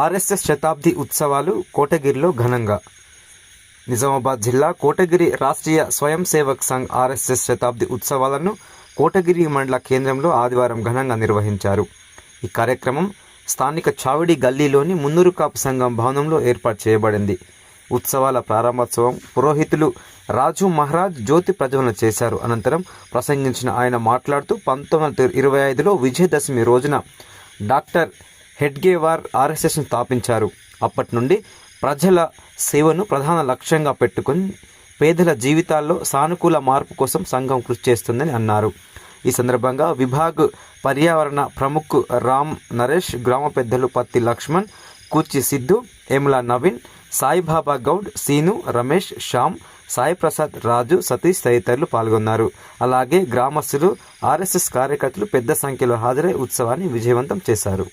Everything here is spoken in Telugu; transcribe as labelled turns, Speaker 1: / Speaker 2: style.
Speaker 1: ఆర్ఎస్ఎస్ శతాబ్ది ఉత్సవాలు కోటగిరిలో ఘనంగా. నిజామాబాద్ జిల్లా కోటగిరి రాష్ట్రీయ స్వయం సేవక్ సంఘ్ ఆర్ఎస్ఎస్ శతాబ్ది ఉత్సవాలను కోటగిరి మండల కేంద్రంలో ఆదివారం ఘనంగా నిర్వహించారు. ఈ కార్యక్రమం స్థానిక చావిడి గల్లీలోని మున్నూరు కాపు సంఘం భవనంలో ఏర్పాటు చేయబడింది. ఉత్సవాల ప్రారంభోత్సవం పురోహితులు రాజు మహారాజ్ జ్యోతి ప్రజ్వలన చేశారు. అనంతరం ప్రసంగించిన ఆయన మాట్లాడుతూ పంతొమ్మిది వందల ఇరవై ఐదులో విజయదశమి రోజున డాక్టర్ హెడ్గేవార్ ఆర్ఎస్ఎస్ను స్థాపించారు. అప్పటి నుండి ప్రజల సేవను ప్రధాన లక్ష్యంగా పెట్టుకుని పేదల జీవితాల్లో సానుకూల మార్పు కోసం సంఘం కృషి చేస్తుందని అన్నారు. ఈ సందర్భంగా విభాగ్ పర్యావరణ ప్రముఖ్ రామ్ నరేష్ గ్రామ పెద్దలు పత్తి లక్ష్మణ్ కూర్చి సిద్ధు ఏముల నవీన్ సాయిబాబా గౌడ్ సీను రమేష్ శ్యామ్ సాయి ప్రసాద్ రాజు సతీష్ తదితరులు పాల్గొన్నారు. అలాగే గ్రామస్తులు ఆర్ఎస్ఎస్ కార్యకర్తలు పెద్ద సంఖ్యలో హాజరై ఉత్సవాన్ని విజయవంతం చేశారు.